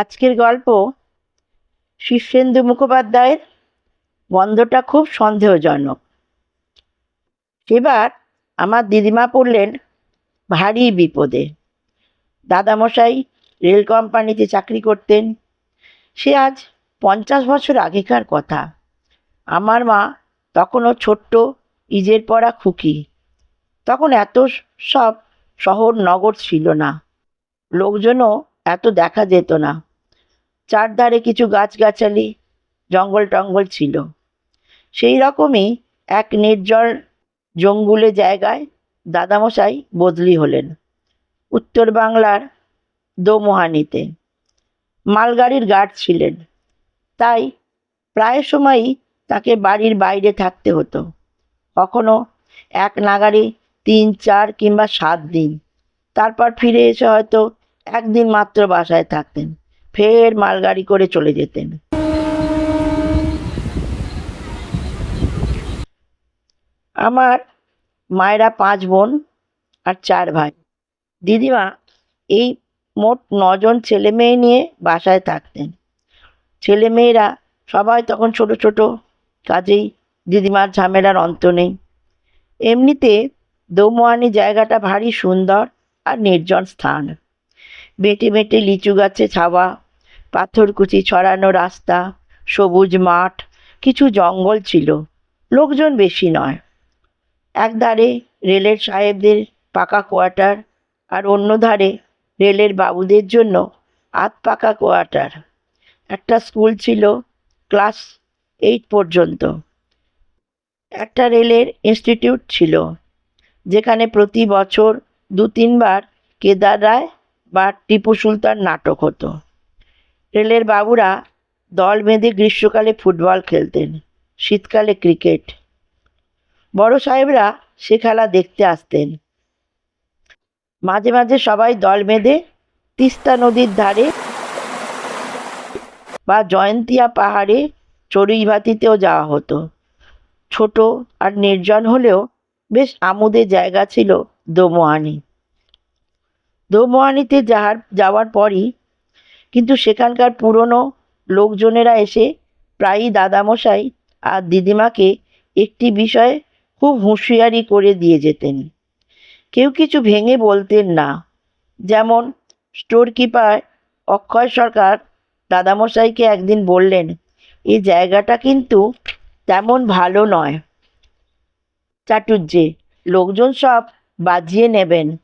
আজকের গল্প শীর্ষেন্দু মুখোপাধ্যায়ের বন্ধটা খুব সন্দেহজনক। এবার আমার দিদিমা পড়লেন ভারী বিপদে। দাদামশাই রেল কোম্পানিতে চাকরি করতেন। সে আজ পঞ্চাশ বছর আগেকার কথা। আমার মা তখনও ছোট্ট, ইজের পড়া খুকি। তখন এত সব শহর নগর ছিল না। লোকজনও এত দেখা যেত না। চারধারে কিছু গাছগাছালি, জঙ্গল টঙ্গল ছিল। সেই রকমই এক নির্জল জঙ্গুলে জায়গায় দাদামশাই বদলি হলেন উত্তর বাংলার দোমোহানিতে। মালগাড়ির গার্ড ছিলেন। তাই প্রায় সময়ই তাকে বাড়ির বাইরে থাকতে হতো। কখনো এক নাগাড়ি তিন, চার কিংবা সাত দিন। তারপর ফিরে এসে হয়তো একদিন মাত্র বাসায় থাকতেন। ফের মালগাড়ি করে চলে যেতেন। আমার মায়েরা পাঁচ বোন আর চার ভাই। দিদিমা এই মোট নজন ছেলে মেয়ে নিয়ে বাসায় থাকতেন। ছেলে মেয়েরা সবাই তখন ছোট ছোট, কাজেই দিদিমার ঝামেলার অন্ত নেই। এমনিতে দৌমোয়ানি জায়গাটা ভারী সুন্দর আর নির্জন স্থান। বেঁটে বেটে লিচু গাছে ছাওয়া পাথরকুচি ছড়ানো রাস্তা, সবুজ মাঠ, কিছু জঙ্গল ছিল। লোকজন বেশি নয়। একধারে রেলের সাহেবদের পাকা কোয়ার্টার আর অন্য ধারে রেলের বাবুদের জন্য আধ পাকা কোয়ার্টার। একটা স্কুল ছিল ক্লাস এইট পর্যন্ত। একটা রেলের ইনস্টিটিউট ছিল, যেখানে প্রতি বছর দু তিনবার কেদার রায় বা টিপু সুলতান নাটক হতো। রেলের বাবুরা দল বেঁধে গ্রীষ্মকালে ফুটবল খেলতেন, শীতকালে ক্রিকেট। বড় সাহেবরা সে খেলা দেখতে আসতেন। মাঝে মাঝে সবাই দল বেঁধে তিস্তা নদীর ধারে বা জয়ন্তিয়া পাহাড়ে চড়ুইভাতিতেও যাওয়া হতো। ছোট আর নির্জন হলেও বেশ আমোদের জায়গা ছিল দোমোহানি। দোমোহানিতে যাওয়ার যাওয়ার পরই কিন্তু সেখানকার পুরনো লোকজনেরা এসে প্রায়ই দাদামশাই আর দিদিমাকে একটি বিষয়ে খুব হুঁশিয়ারি করে দিয়ে যেতেন। কেউ কিছু ভেঙে বলতেন না। যেমন স্টোর কিপার অক্ষয় সরকার দাদামশাইকে একদিন বললেন এই জায়গাটা কিন্তু তেমন ভালো নয়। চাটুর্যে লোকজন সব বাজিয়ে নেবেন।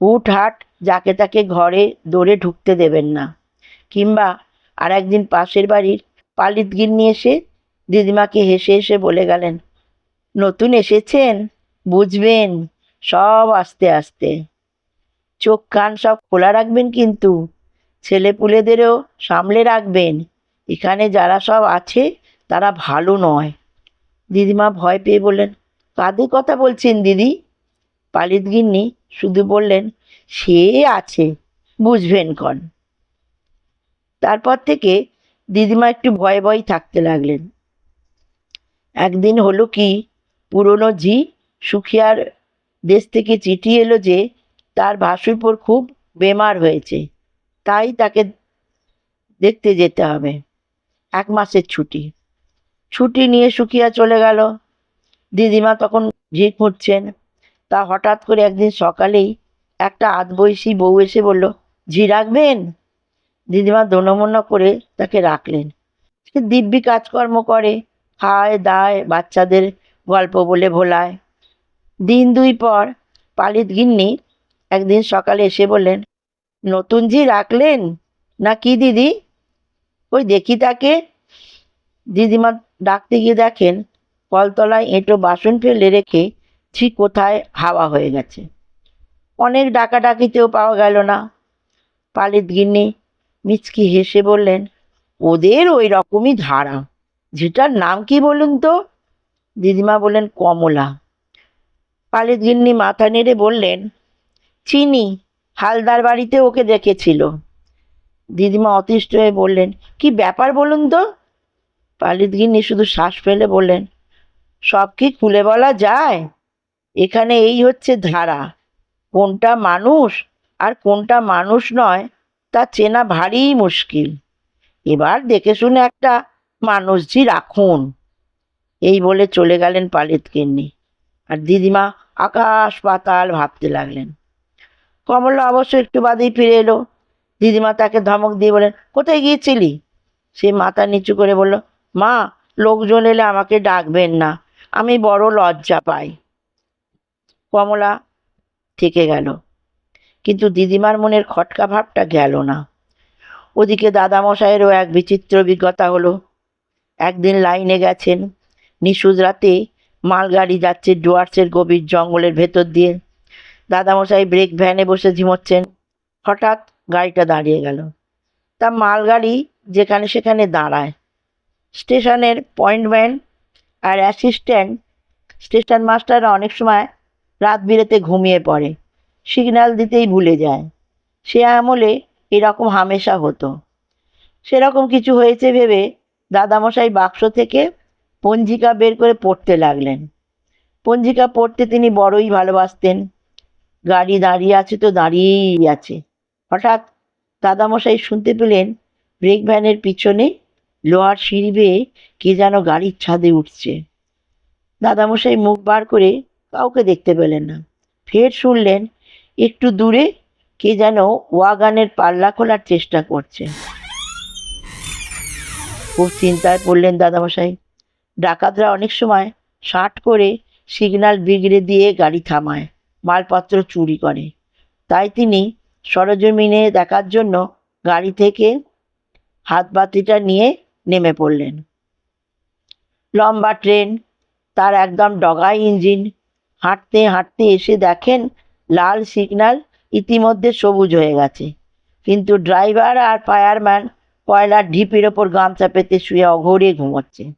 হুট হাট যাকে তাকে ঘরে দৌড়ে ঢুকতে দেবেন না। কিংবা আর একদিন পাশের বাড়ির পালিত গিন্নি এসে দিদিমাকে হেসে হেসে বলে গেলেন, নতুন এসেছেন? বুঝবেন, সব আস্তে আস্তে। চোখ কান সব খোলা রাখবেন কিন্তু, ছেলেপুলেদেরও সামলে রাখবেন। এখানে যারা সব আছে, তারা ভালো নয়। দিদিমা ভয় পেয়ে বললেন, কাদের কথা বলছেন দিদি? পালিত গিন্নি শুধু বললেন, সে আছে, বুঝবেন কন। তারপর থেকে দিদিমা একটু ভয়ে ভয়ে থাকতে লাগলেন। একদিন হলো কি, পুরনো ঝি সুখিয়ার দেশ থেকে চিঠি এলো যে তার ভাসুরপোর খুব বেমার হয়েছে, তাই তাকে দেখতে যেতে হবে। এক মাসের ছুটি। ছুটি নিয়ে সুখিয়া চলে গেল। দিদিমা তখন ঝি খুঁজছেন। তা হঠাৎ করে একদিন সকালেই একটা আধবয়সী বউ এসে বলল, ঝি রাখবেন? দিদিমা দনমনা করে তাকে রাখলেন। সে দিব্যি কাজকর্ম করে, খায়, দায়, বাচ্চাদের গল্প বলে ভোলায়। দিন দুই পর পালিত গিন্নি একদিন সকালে এসে বললেন, নতুন জি রাখলেন? না কি দিদি? ওই দেখি তাকে। দিদিমা ডাকতে গিয়ে দেখেন, কলতলায় এঁটো বাসন ফেলে রেখে ঝি কোথায় হাওয়া হয়ে গেছে। অনেক ডাকাডাকিতেও পাওয়া গেল না। পালিত গিন্নি মিচকি হেসে বললেন, ওদের ওই রকমই ধারা। যেটার নাম কি বলুন তো? দিদিমা বললেন, কমলা। পালিত গিন্নি মাথা নেড়ে বললেন, চিনি, হালদার বাড়িতে ওকে দেখেছিল। দিদিমা অতিষ্ঠ হয়ে বললেন, কি ব্যাপার বলুন তো? পালিত গিন্নি শুধু শ্বাস ফেলে বললেন, সব কি খুলে বলা যায়? এখানে এই হচ্ছে ধারা। কোনটা মানুষ আর কোনটা মানুষ নয় তা চেনা ভারী মুশকিল। এবার দেখে শুনে একটা মানুষজি রাখুন। এই বলে চলে গেলেন পালিত কিন্নি আর দিদিমা আকাশ পাতাল ভাবতে লাগলেন। কমলা অবশ্য একটু বাদেই ফিরে এলো। দিদিমা তাকে ধমক দিয়ে বলেন কোথায় গিয়েছিলি? সে মাথা নিচু করে বলল, মা, লোকজন এলে আমাকে ডাকবেন না। আমি বড় লজ্জা পাই। কমলা থেকে গেল। কিন্তু দিদিমার মনের খটকা ভাবটা গেল না। ওদিকে দাদামশাইয়েরও এক বিচিত্র অভিজ্ঞতা হলো। একদিন লাইনে গেছেন। নিশুজ রাতে মালগাড়ি যাচ্ছে ডুয়ার্সের গভীর জঙ্গলের ভেতর দিয়ে। দাদামশাই ব্রেক ভ্যানে বসে ঝিমোচ্ছেন। হঠাৎ গাড়িটা দাঁড়িয়ে গেল। তা মালগাড়ি যেখানে সেখানে দাঁড়ায়। স্টেশনের পয়েন্টম্যান আর অ্যাসিস্ট্যান্ট, স্টেশন মাস্টাররা অনেক সময় রাত বিরেতে ঘুমিয়ে পড়ে। সিগন্যাল দিতেই ভুলে যায়। সে আমলে এরকম হামেশা হতো। সেরকম কিছু হয়েছে ভেবে দাদামশাই বাক্স থেকে পঞ্জিকা বের করে পড়তে লাগলেন। পঞ্জিকা পড়তে তিনি বড়ই ভালোবাসতেন। গাড়ি দাঁড়িয়ে আছে তো দাঁড়িয়েই আছে। হঠাৎ দাদামশাই শুনতে পেলেন ব্রেক ভ্যানের পিছনে লোহার সিঁড়ি বেয়ে কে যেন গাড়ির ছাদে উঠছে। দাদামশাই মুখ বার করে কাউকে দেখতে পেলেন না। ফের শুনলেন একটু দূরে কে যেন ওয়াগানের পাল্লা খোলার চেষ্টা করছে। খুব চিন্তায় পড়লেন দাদামশাই ডাকাতরা অনেক সময় শার্ট করে সিগন্যাল বিগড়ে দিয়ে গাড়ি থামায়, মালপত্র চুরি করে। তাই তিনি সরজমিনে দেখার জন্য গাড়ি থেকে হাত বাতিটা নিয়ে নেমে পড়লেন। লম্বা ট্রেন, তার একদম ডগাই ইঞ্জিন। হাঁটতে হাঁটতে এসে দেখেন লাল সিগন্যাল ইতিমধ্যে সবুজ হয়ে গেছে। কিন্তু ড্রাইভার আর ফায়ারম্যান কয়লার ঢিপির ওপর গামছা পেতে শুয়ে অঘরে ঘুমোচ্ছে।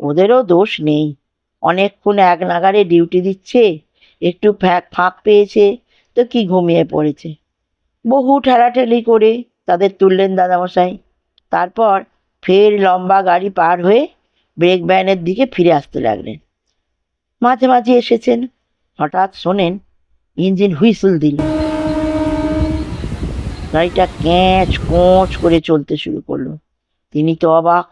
ওদেরও দোষ নেই। অনেকক্ষণ এক নাগারে ডিউটি দিচ্ছে, একটু ফ্যাক ফাঁক পেয়েছে, তো কি ঘুমিয়ে পড়েছে। বহু ঠেলাঠেলি করে তাদের তুললেন দাদামশাই। তারপর ফের লম্বা গাড়ি পার হয়ে ব্রেক ভ্যানের দিকে ফিরে আসতে লাগলেন। মাঝে মাঝে এসেছেন। হঠাৎ শোনেন ইঞ্জিন হুইসেল দিল। গাড়িটা ক্যাঁচ কোঁচ করে চলতে শুরু করল। তিনি তো অবাক।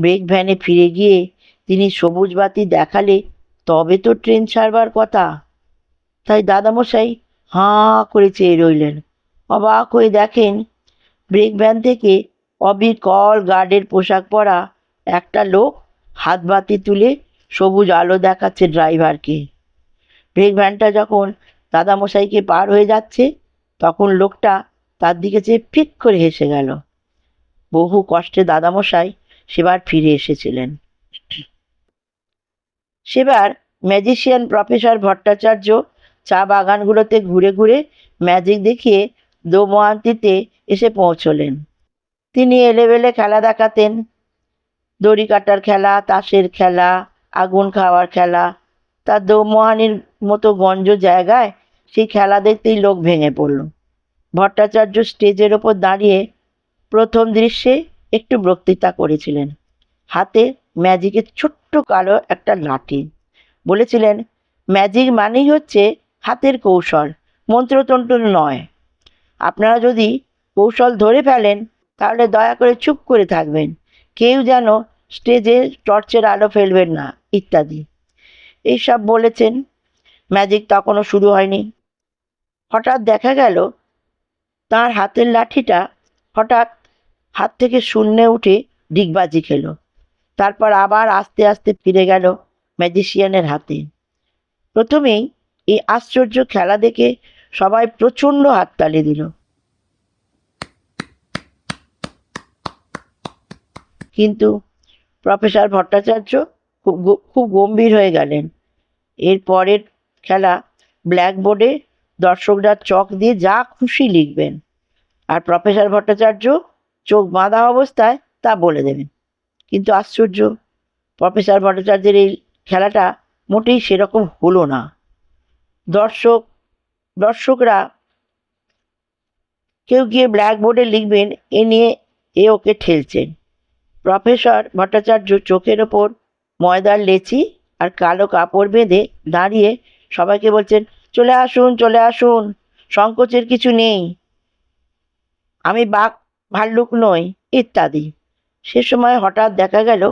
ব্রেক ভ্যানে ফিরে গিয়ে তিনি সবুজ বাতি দেখালে, তবে তো ট্রেন ছাড়বার কথা। তাই দাদামশাই হাঁ করে চেয়ে রইলেন। অবাক হয়ে দেখেন, ব্রেক ভ্যান থেকে অবিকল গার্ডের পোশাক পরা একটা লোক হাত বাতি তুলে সবুজ আলো দেখাচ্ছে ড্রাইভারকে। ব্রেক ভ্যানটা যখন দাদামশাইকে পার হয়ে যাচ্ছে, তখন লোকটা তার দিকে চেয়ে ফিক করে হেসে গেল। বহু কষ্টে দাদামশাই সেবার ফিরে এসেছিলেন। সেবার ম্যাজিশিয়ান প্রফেসর ভট্টাচার্য চা বাগানগুলোতে ঘুরে ঘুরে ম্যাজিক দেখিয়ে দোমোয়ান্তিতে এসে পৌঁছলেন। তিনি এলেবেলে খেলা দেখাতেন। দড়ি কাটার খেলা, তাসের খেলা, আগুন খাওয়ার খেলা তার দোমোহানির মতো গঞ্জ জায়গায় সেই খেলা দেখতেই লোক ভেঙে পড়ল। ভট্টাচার্য স্টেজের ওপর দাঁড়িয়ে প্রথম দৃশ্যে একটু বক্তৃতা করেছিলেন। হাতে ম্যাজিকের ছোট্ট কালো একটা লাঠি। বলেছিলেন, ম্যাজিক মানেই হচ্ছে হাতের কৌশল, মন্ত্রতন্ত্র নয়। আপনারা যদি কৌশল ধরে ফেলেন, তাহলে দয়া করে চুপ করে থাকবেন। কেউ যেন স্টেজে টর্চের আলো ফেলবেন না, ইত্যাদি। এইসব বলেছেন। ম্যাজিক তখনও শুরু হয়নি। হঠাৎ দেখা গেল তার হাতের লাঠিটা হঠাৎ হাত থেকে শূন্যে উঠে ডিগবাজি খেলো। তারপর আবার আস্তে আস্তে ফিরে গেল ম্যাজিশিয়ানের হাতে। প্রথমেই এই আশ্চর্য খেলা দেখে সবাই প্রচণ্ড হাততালি দিল। কিন্তু প্রফেসর ভট্টাচার্য খুব খুব গম্ভীর হয়ে গেলেন। এর পরের খেলা ব্ল্যাকবোর্ডে দর্শকরা চক দিয়ে যা খুশি লিখবেন। আর প্রফেসর ভট্টাচার্য চোখ বাঁধা অবস্থায় তা বলে দেবেন। কিন্তু আশ্চর্য, প্রফেসর ভট্টাচার্যের এই খেলাটা মোটেই সেরকম হলো না। দর্শক, দর্শকরা কেউ গিয়ে ব্ল্যাকবোর্ডে লিখবেন, এ নিয়ে এ ওকে ঠেলছেন। প্রফেসর ভট্টাচার্য চোখের ওপর ময়দার লেচি আর কালো কাপড় বেঁধে দাঁড়িয়ে সবাইকে বলছেন চলে আসুন চলে আসুন। সংকোচের কিছু নেই। আমি বাঘ, ভাল্লুক নই, ইত্যাদি। সে সময় হঠাৎ দেখা গেল,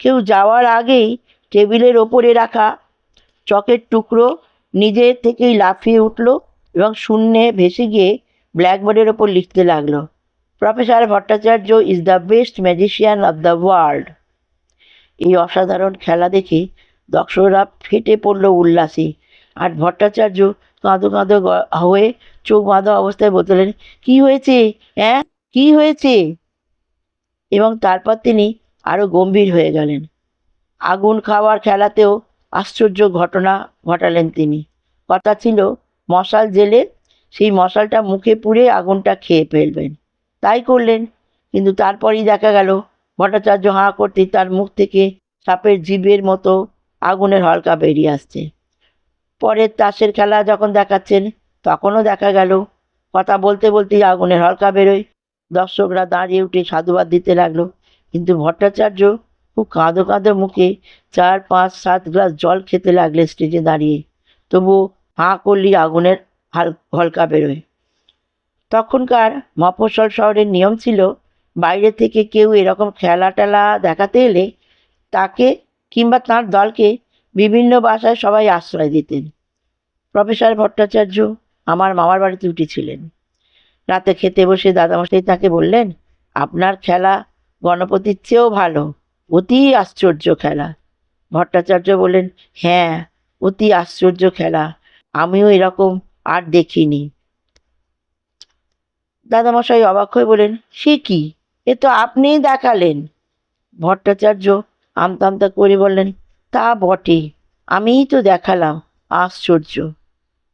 কেউ যাওয়ার আগেই টেবিলের ওপরে রাখা চকের টুকরো নিজে থেকেই লাফিয়ে উঠল এবং শূন্যে ভেসে গিয়ে ব্ল্যাকবোর্ডের ওপর লিখতে লাগল, professor Bhattacharya is the best magician of the world. এই অসাধারণ খেলা দেখে দর্শকরা ফেটে পড়ল উল্লাসে। আর ভট্টাচার্য কাঁদো কাঁদো হয়ে চোখ বাঁধা অবস্থায় বললেন, কি হয়েছে? হ্যাঁ? কি হয়েছে? এবং তারপর তিনি আরও গম্ভীর হয়ে গেলেন। আগুন খাওয়ার খেলাতেও আশ্চর্য ঘটনা ঘটালেন তিনি। কথা ছিল, মশাল জেলে সেই মশালটা মুখে পুড়ে আগুনটা খেয়ে ফেলবেন। তাই করলেন। কিন্তু তারপরেই দেখা গেল, ভট্টাচার্য হাঁ করতে তার মুখ থেকে সাপের জিভের মতো আগুনের হলকা বেরিয়ে আসছে। পরের তাসের খেলা যখন দেখাচ্ছেন, তখনও দেখা গেল। কথা বলতে বলতেই আগুনের হলকা বেরোয়। দর্শকরা দাঁড়িয়ে উঠে সাধুবাদ দিতে লাগল। কিন্তু ভট্টাচার্য খুব কাঁদো কাঁদো মুখে চার, পাঁচ, সাত গ্লাস জল খেতে লাগলে স্টেজে দাঁড়িয়ে। তবু হাঁ করলেই আগুনের হাল, হলকা বেরোয়। তখনকার মফস্বল শহরের নিয়ম ছিল, বাইরে থেকে কেউ এরকম খেলা টেলা দেখাতে এলে তাকে কিংবা তার দলকে বিভিন্ন বাসায় সবাই আশ্রয় দিতেন। প্রফেসর ভট্টাচার্য আমার মামার বাড়িতে উঠেছিলেন রাতে খেতে বসে দাদামশাই তাকে বললেন, আপনার খেলা গণপতির চেয়েও ভালো, অতি আশ্চর্য খেলা। ভট্টাচার্য বললেন হ্যাঁ অতি আশ্চর্য খেলা, আমিও এরকম আর দেখিনি। দাদামশাই অবাক হয়ে বলেন সে কি? এ তো আপনিই দেখালেন। ভট্টাচার্য আমতা আমতা করে বললেন তা বটে, আমিই তো দেখালাম, আশ্চর্য।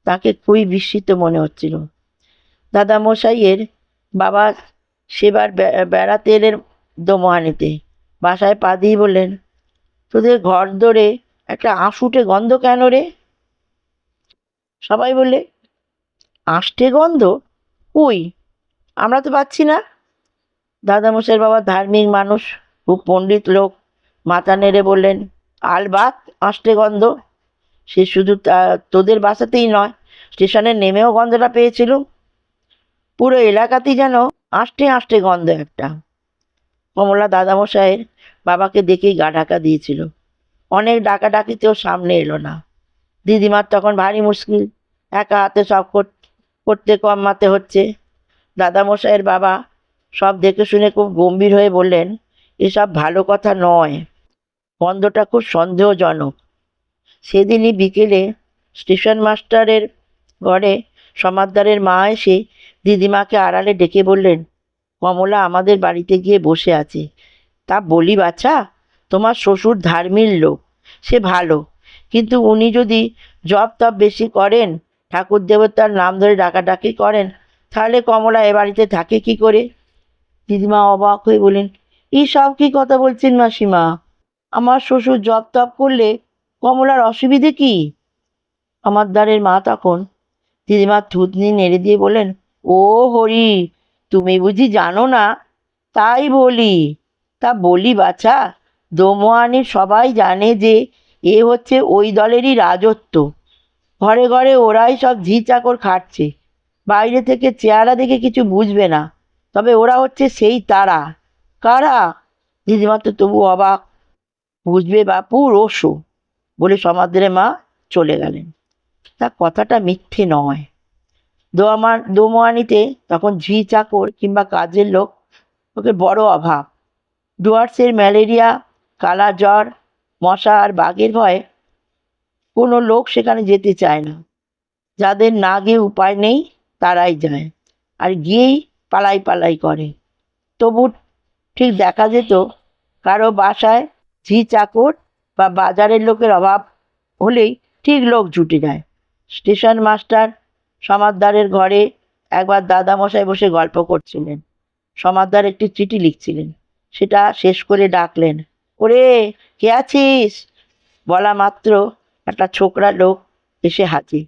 তাকে খুবই বিস্মিত মনে হচ্ছিল। দাদামশাইয়ের বাবা সেবার বেড়াতে এলেন দোমোহানিতে বাসায় পা দিয়ে বললেন, তোদের ঘর ধরে একটা আঁশুটে গন্ধ কেন রে? সবাই বললে আষ্টে গন্ধ? কই? আমরা তো পাচ্ছি না। দাদামশাইয়ের বাবা ধার্মিক মানুষ, খুব পণ্ডিত লোক, মাথা নেড়ে বললেন আলবাত আষ্টে গন্ধ। সে শুধু তোদের বাসাতেই নয়, স্টেশনে নেমেও গন্ধটা পেয়েছিল। পুরো এলাকাতেই যেন আষ্টে আষ্টে গন্ধ একটা। কমলা দাদামশাইয়ের বাবাকে দেখেই গা ঢাকা দিয়েছিল। অনেক ডাকাডাকিতেও সামনে এলো না। দিদিমার তখন ভারী মুশকিল, একা হাতে সব কর- করতে কমাতে হচ্ছে। দাদামশাইয়ের বাবা সব দেখে শুনে খুব গম্ভীর হয়ে বললেন, এসব ভালো কথা নয়। গন্ধটা খুব সন্দেহজনক। সেদিনই বিকেলে স্টেশন মাস্টারের ঘরে সমাদ্দারের মা এসে দিদিমাকে আড়ালে ডেকে বললেন, কমলা আমাদের বাড়িতে গিয়ে বসে আছে। তা বলি বাছা, তোমার শ্বশুর ধার্মিক লোক, সে ভালো। কিন্তু উনি যদি জব তপ বেশি করেন, ঠাকুর দেবতার নাম ধরে ডাকাডাকি করেন, তাহলে কমলা এ বাড়িতে থাকে কি করে? দিদিমা অবাক হয়ে বলেন এই সব কি কথা বলছেন মাসিমা? আমার শ্বশুর জপ তপ করলে কমলার অসুবিধে কি? আমার দ্বারের মা তখন দিদিমার থুতনি নেড়ে দিয়ে বললেন, ও হরি, তুমি বুঝি জানো না? তাই বলি। তা বলি বাছা, দোমোয়ানি সবাই জানে যে এ হচ্ছে ওই দলেরই রাজত্ব। ঘরে ঘরে ওরাই সব ঝি চাকর খাটছে। বাইরে থেকে চেহারা দেখে কিছু বুঝবে না। তবে ওরা হচ্ছে সেই তারা। কারা? দিদিমা তো তবু অবাক। বুঝবে বাপু, রসু। বলে সমাদ্রে মা চলে গেলেন। তা কথাটা মিথ্যে নয়। দোয়ামার দোমোয়ানিতে তখন ঝি চাকর কিংবা কাজের লোক, ওকে বড় অভাব। ডুয়ার্সের ম্যালেরিয়া, কালা জ্বর, মশা আর বাঘের ভয়ে কোনো লোক সেখানে যেতে চায় না। যাদের না গিয়ে উপায় নেই, তারাই যায়। আর গিয়েই পালাই পালাই করে। তবু ঠিক দেখা যেত কারও বাসায় ঝি চাকর বা বাজারের লোকের অভাব হলেই ঠিক লোক জুটে যায়। স্টেশন মাস্টার, সমাদ্দারের ঘরে একবার দাদামশাই বসে গল্প করছিলেন। সমাদ্দার একটি চিঠি লিখছিলেন। সেটা শেষ করে ডাকলেন, ওরে, কে আছিস? বলা মাত্র একটা ছোকরা লোক এসে হাজির।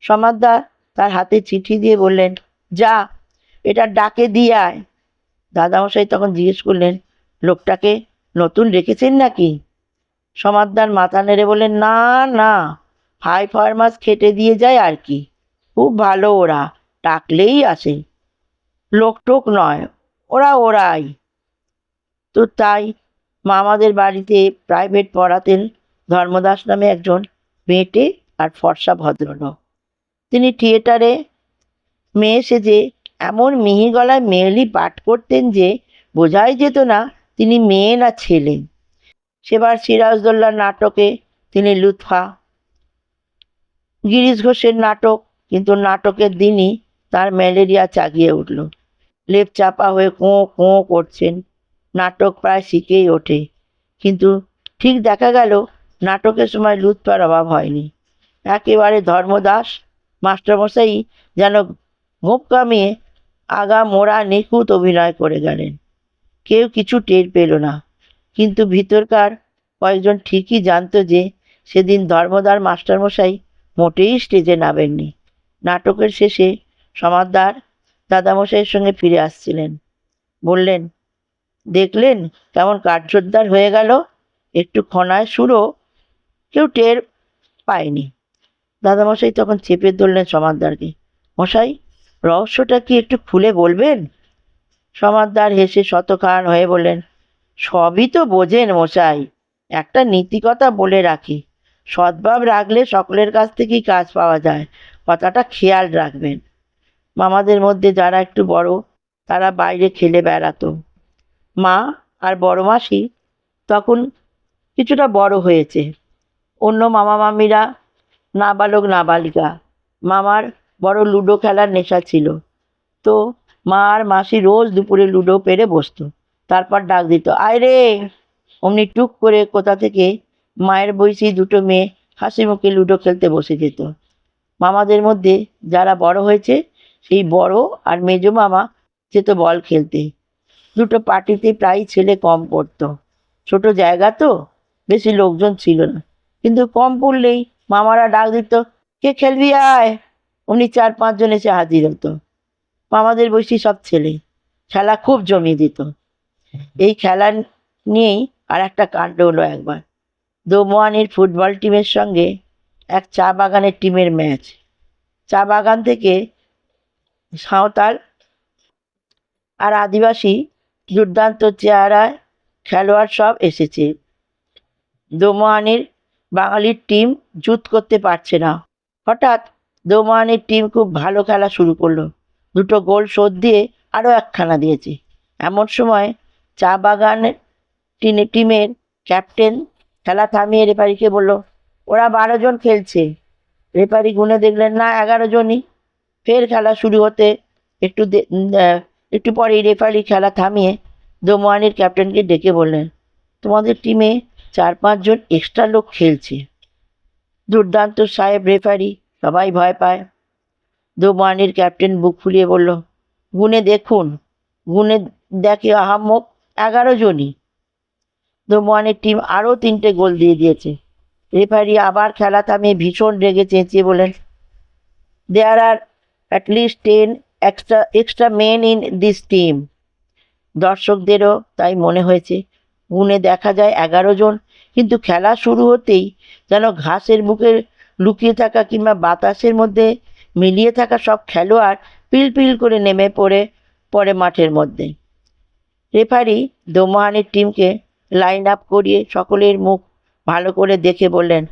সমাদ্দার তার হাতে চিঠি দিয়ে বললেন, যা, এটা ডাকে দিয়ে আয়। দাদামশাই তখন জিজ্ঞেস করলেন, লোকটাকে নতুন রেখেছেন নাকি? সমাদ্দার মাথা নেড়ে বলেন না না ফাই ফার্মাস খেটে দিয়ে যায় আর কি। খুব ভালো ওরা ডাকলেই আসে। লোকটোক নয়, ওরা ওরাই। তো তাই মামাদের বাড়িতে প্রাইভেট পড়াতেন ধর্মদাস নামে একজন বেঁটে আর ফর্সা ভদ্রলোক। তিনি থিয়েটারে মেয়ে সেজে এমন মিহি গলায় মেয়েলি পাঠ করতেন যে বোঝাই যেত না তিনি মেয়ে না ছেলে? সেবার সিরাজদৌল্লার নাটকে তিনি লুৎফা। গিরিশ ঘোষের নাটক, কিন্তু নাটকের দিনই তার ম্যালেরিয়া চাগিয়ে উঠল। লেপ চাপা হয়ে কোঁ কোঁ করছেন। নাটক প্রায় শিখেই ওঠে। কিন্তু ঠিক দেখা গেল, নাটকের সময় লুৎফার অভাব হয়নি। একেবারে ধর্মদাস, মাস্টারমশাই যেন গোপ কামিয়ে আগা মোড়া নিখুঁত অভিনয় করে গেলেন। কেউ কিছু টের পেল না। কিন্তু ভিতরকার কয়েকজন ঠিকই জানতো যে সেদিন ধর্মদার মাস্টারমশাই মোটেই স্টেজে নামেননি। নাটকের শেষে সমাদদার দাদামশাইয়ের সঙ্গে ফিরে আসছিলেন। বললেন, দেখলেন কেমন কাঠজোরদার হয়ে গেল? একটু খনায় সুরো কেউ টের পায়নি। দাদামশাই তখন চেপে ধরলেন সমাদদারকে, মশাই, রহস্যটা কি একটু খুলে বলবেন? সমাদদার হেসে শতখান হয়ে বললেন, সবই তো বোঝেন মশাই, একটা নীতি কথা বলে রাখি, সদ্ভাব রাখলে সকলের কাছ থেকেই কাজ পাওয়া যায়, কথাটা খেয়াল রাখবেন। মামাদের মধ্যে যারা একটু বড়, তারা বাইরে খেলে বেড়াতো। মা আর বড় মাসি তখন কিছুটা বড় হয়েছে। অন্য মামা মামিরা নাবালক নাবালিকা, মামার বড় লুডো খেলার নেশা ছিল। তো মা আর মাসি রোজ দুপুরে লুডো পেরে বসতো। তারপর ডাক দিত, আয় রে! অমনি টুক করে কোথা থেকে মায়ের বয়সী দুটো মেয়ে হাসি মুখে লুডো খেলতে বসে যেত। মামাদের মধ্যে যারা বড় হয়েছে, সেই বড় আর মেজো মামা যেত বল খেলতে। দুটো পার্টিতে প্রায় ছেলে কম পড়তো। ছোট জায়গা তো, বেশি লোকজন ছিল না। কিন্তু কম পড়লেই মামারা ডাক দিত, কে খেলবি আয়? উনি চার পাঁচজন এসে হাজির হতো। মামাদের বয়সী সব ছেলে। খেলা খুব জমিয়ে দিত। এই খেলা নিয়েই আর একটা কাণ্ড হলো একবার। দোমোয়ানির ফুটবল টিমের সঙ্গে এক চা বাগানের টিমের ম্যাচ। চা বাগান থেকে সাঁওতাল আর আদিবাসী দুর্দান্ত চেহারায় খেলোয়াড় সব এসেছে। দোমোয়ানির বাঙালির টিম জুত করতে পারছে না। হঠাৎ দোমোয়ানির টিম খুব ভালো খেলা শুরু করল। দুটো গোল শোধ দিয়ে আরও একখানা দিয়েছে। এমন সময় চা বাগানের টিনে, টিমের ক্যাপ্টেন খেলা থামিয়ে রেফারিকে বলল, ওরা বারো জন খেলছে। রেফারি গুনে দেখলেন না, এগারো জনই। ফের খেলা শুরু হতে একটু একটু পরেই রেফারি খেলা থামিয়ে দোমোয়ানির ক্যাপ্টেনকে ডেকে বললেন, তোমাদের টিমে চার পাঁচজন এক্সট্রা লোক খেলছে। দুর্দান্ত সাহেব রেফারি, সবাই ভয় পায়। দোমোয়ানির ক্যাপ্টেন বুক ফুলিয়ে বলল, গুনে দেখুন, গুনে দেখে আহাম্মক এগারো জনই। দোমোয়ানের টিম আরও তিনটে গোল দিয়ে দিয়েছে। রেফারি আবার খেলা থামিয়ে ভীষণ রেগে চেঁচিয়ে বলেন there are at least ten extra extra men in this team দর্শকদেরও তাই মনে হয়েছে, গুনে দেখা যায় এগারো জন, কিন্তু খেলা শুরু হতেই যেন ঘাসের বুকে লুকিয়ে থাকা কিংবা বাতাসের মধ্যে মিলিয়ে থাকা সব খেলোয়াড় পিল পিল করে নেমে পড়ে পড়ে মাঠের মধ্যে। রেফারি দোমোহানের টিমকে লাইন আপ করিয়ে সকলের মুখ ভালো করে দেখে বললেন,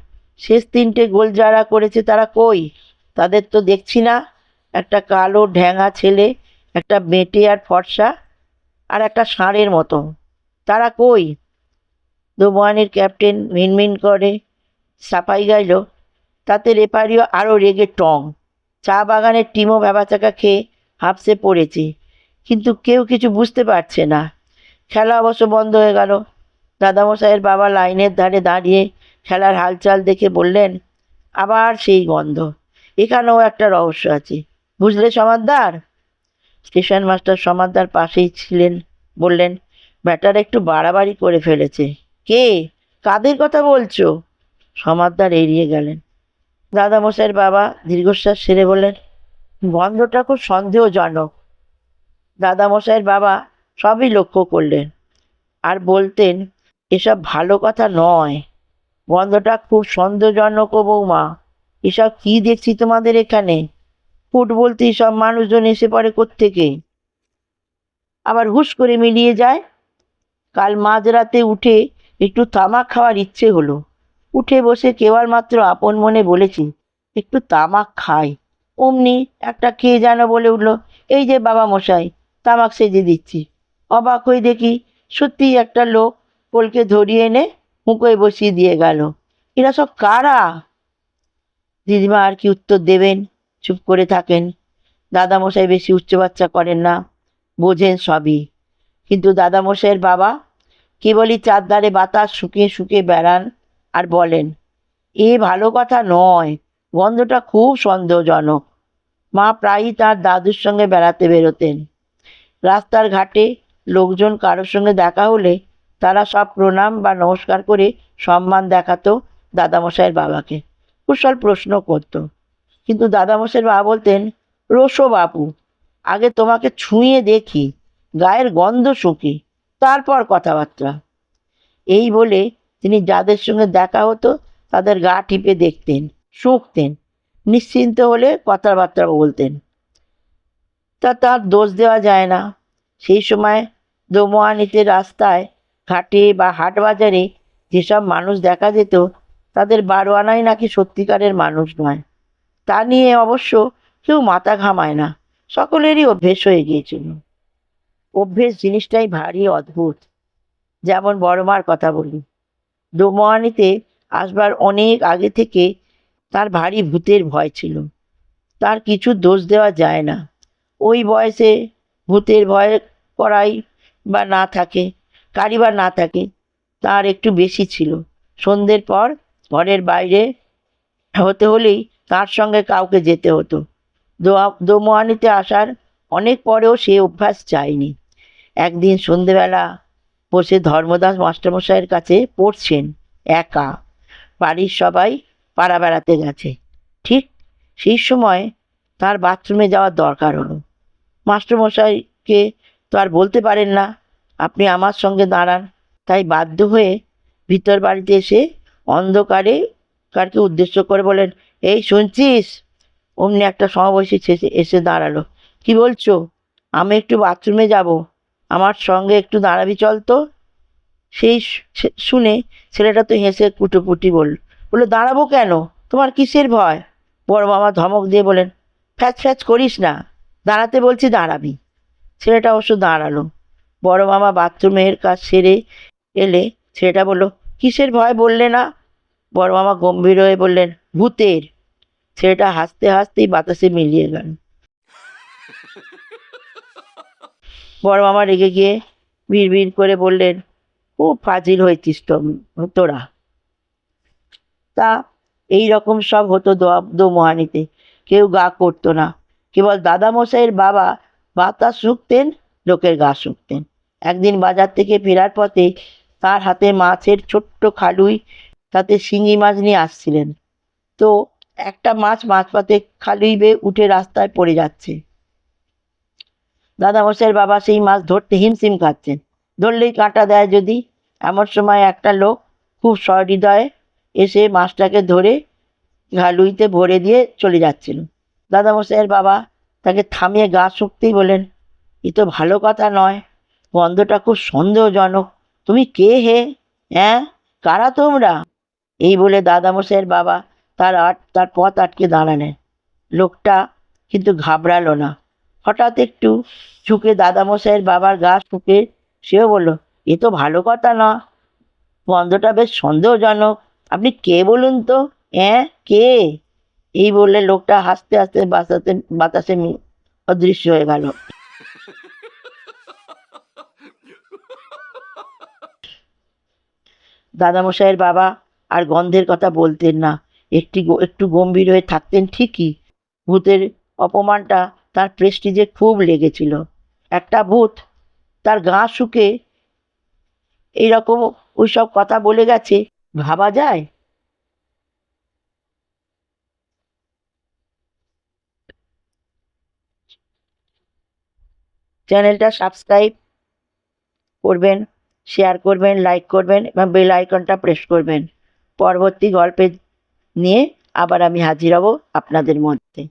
শেষ তিনটে গোল যারা করেছে তারা কই? তাদের তো দেখছি না। একটা কালো ঢ্যাঙা ছেলে, একটা মেটে আর ফর্সা, আর একটা ষাঁড়ের মতো। তারা কই? দোমোয়ানের ক্যাপ্টেন মিনমিন করে সাফাই গাইল, তাতে রেফারিও আরও রেগে টং। চা বাগানের টিমও ভেবাচাকা খেয়ে হাঁপসে পড়েছে। কিন্তু কেউ কিছু বুঝতে পারছে না। খেলা অবশ্য বন্ধ হয়ে গেল। দাদামশাইয়ের বাবা লাইনের ধারে দাঁড়িয়ে খেলার হালচাল দেখে বললেন, আবার সেই গন্ধ। এখানেও একটা রহস্য আছে। বুঝলে সমাদদার? স্টেশন মাস্টার সমাদদার পাশেই ছিলেন, বললেন, ব্যাটার একটু বাড়াবাড়ি করে ফেলেছে। কে? কাদের কথা বলছো? সমাদদার এড়িয়ে গেলেন। দাদামশাইয়ের বাবা দীর্ঘশ্বাস সেরে বললেন, গন্ধটা খুব সন্দেহজনক। দাদামশাইয়ের বাবা সবই লক্ষ্য করলেন আর বলতেন, এসব ভালো কথা নয়। গন্ধটা খুব সন্দেহজনক ও বৌমা, এসব কি দেখছি তোমাদের এখানে? ফুট বলতেই সব মানুষজন এসে পড়ে কোত্থেকে? আবার হুশ করে মিলিয়ে যায়, কাল মাঝরাতে উঠে একটু তামাক খাওয়ার ইচ্ছে হলো। উঠে বসে কেবলমাত্র আপন মনে বলেছি, একটু তামাক খাই। অমনি একটা কে যেন বলে উঠল, এই যে বাবা মশাই, তামাক সেজে দিচ্ছি। অবাক হয়ে দেখি সত্যিই একটা লোক কোলকে ধরিয়ে এনে মুখোয় বসিয়ে দিয়ে গেল। এরা সব কারা? দিদিমা আর কি উত্তর দেবেন? চুপ করে থাকেন। দাদামশাই বেশি উচ্চবাচ্চা করেন না, বোঝেন সবই। কিন্তু দাদামশাইয়ের বাবা কেবলই চারধারে বাতাস শুকিয়ে শুকিয়ে বেড়ান আর বলেন, এ ভালো কথা নয়, গন্ধটা খুব সন্দেহজনক। মা প্রায়ই তার দাদুর সঙ্গে বেড়াতে বেরোতেন। রাস্তার ঘাটে লোকজন কারোর সঙ্গে দেখা হলে তারা সব প্রণাম বা নমস্কার করে সম্মান দেখাতো দাদামশাইয়ের বাবাকে। কুশল প্রশ্ন করতো। কিন্তু দাদামশাইয়ের বাবা বলতেন, রোসো বাপু, আগে তোমাকে ছুঁয়ে দেখি, গায়ের গন্ধ শুকি, তারপর কথাবার্তা। এই বলে তিনি যাদের সঙ্গে দেখা হতো, তাদের গা টিপে দেখতেন, শুঁকতেন, নিশ্চিন্ত হলে কথাবার্তা বলতেন। তা তার দোষ দেওয়া যায় না। সেই সময় দোমোয়ানিতে রাস্তায়, ঘাটে বা হাট বাজারে যেসব মানুষ দেখা যেত, তাদের বারোয়ানাই নাকি সত্যিকারের মানুষ নয়। তা নিয়ে অবশ্য কেউ মাথা ঘামায় না। সকলেরই অভ্যেস হয়ে গিয়েছিল। অভ্যেস জিনিসটাই ভারী অদ্ভুত। যেমন বড় মার কথা বলি। দোমোয়ানিতে আসবার অনেক আগে থেকে তার ভারী ভূতের ভয় ছিল। তার কিছু দোষ দেওয়া যায় না। ওই বয়সে ভূতের ভয় করাই বা না থাকে কারি বা না থাকে, তার একটু বেশি ছিল। সন্ধ্যের পর ঘরের বাইরে হতে হলেই তার সঙ্গে কাউকে যেতে হতো। দোমোয়ানিতে আসার অনেক পরেও সে অভ্যাস চায়নি। একদিন সন্ধেবেলা বসে ধর্মদাস মাস্টারমশাইয়ের কাছে পড়ছেন, একা। বাড়ির সবাই পাড়া বেড়াতে গেছে। ঠিক সেই সময় তার বাথরুমে যাওয়ার দরকার হলো। মাস্টারমশাইকে তো আর বলতে পারেন না, আপনি আমার সঙ্গে দাঁড়ান। তাই বাধ্য হয়ে ভিতর বাড়িতে এসে অন্ধকারে কারকে উদ্দেশ্য করে বলেন এই শুনছিস? অমনি একটা সমাবেশী এসে দাঁড়াল। কি বলছো? আমি একটু বাথরুমে যাব। আমার সঙ্গে একটু দাঁড়াবি, চল তো। সেই শুনে ছেলেটা তো হেসে কুটোপুটি বলল, বলল, দাঁড়াবো কেন? তোমার কিসের ভয়? বড় মামা ধমক দিয়ে বলেন ফ্যাচ ফ্যাচ করিস না, দাঁড়াতে বলছি দাঁড়াবি। ছেলেটা অবশ্য দাঁড়াল। বড় মামা বাথরুমের কাজ সেরে এলে ছেলেটা বলল, কিসের ভয় বললে না? বড় মামা গম্ভীর হয়ে বললেন, ভূতের। ছেলেটা হাসতে হাসতেই বাতাসে মিলিয়ে গেল। বড় মামা রেগে গিয়ে বিড় করে বললেন ও ফাজিল হয়েছিস তোরা। তা এই রকম সব হতো দো- দোমোহানিতে কেউ গা করতো না। কেবল দাদামশাইয়ের বাবা বাতাস শুকতেন, লোকের গা শুকতেন। একদিন বাজার থেকে ফেরার পথে তার হাতে মাছের ছোট্ট খালুই, তাতে শিঙি মাছ নিয়ে আসছিলেন। তো একটা মাছ মাঝপথে খালুই বেয়ে উঠে রাস্তায় পড়ে যাচ্ছে। দাদামশাইয়ের বাবা সেই মাছ ধরতে হিমশিম খাচ্ছেন। ধরলেই কাঁটা দেয় যদি। এমন সময় একটা লোক খুব সহৃদয়ে এসে মাছটাকে ধরে ঘালুইতে ভরে দিয়ে চলে যাচ্ছিল। দাদামশাইয়ের বাবা তাকে থামিয়ে গা শুকতেই বলেন এ তো ভালো কথা নয়, গন্ধটা খুব সন্দেহজনক। তুমি কে হে? হ্যাঁ কারা তোমরা? এই বলে দাদামশাইয়ের বাবা তার আট, তার পথ আটকে দাঁড়ালেন। লোকটা কিন্তু ঘাবড়ালো না। হঠাৎ একটু ঝুঁকে দাদামশাইয়ের বাবার গা শুকে সেও বলল, এ তো ভালো কথা না। গন্ধটা বেশ সন্দেহজনক। আপনি কে বলুন তো? হ্যাঁ কে? এই বললে লোকটা হাসতে হাসতে বাতাসে বাতাসে অদৃশ্য হয়ে গেল। দাদামশাইয়ের বাবা আর গন্ধের কথা বলতেন না। একটি একটু গম্ভীর হয়ে থাকতেন ঠিকই। ভূতের অপমানটা তার প্রেস্টিজে খুব লেগেছিল। একটা ভূত তার গা শুকে এইরকম ওইসব কথা বলে গেছে, ভাবা যায়? চ্যানেলটা সাবস্ক্রাইব করবেন শেয়ার করবেন লাইক করবেন এবং বেল আইকনটা প্রেস করবেন। পরবর্তী গল্পে নিয়ে আবার আমি হাজির হব আপনাদের মধ্যে।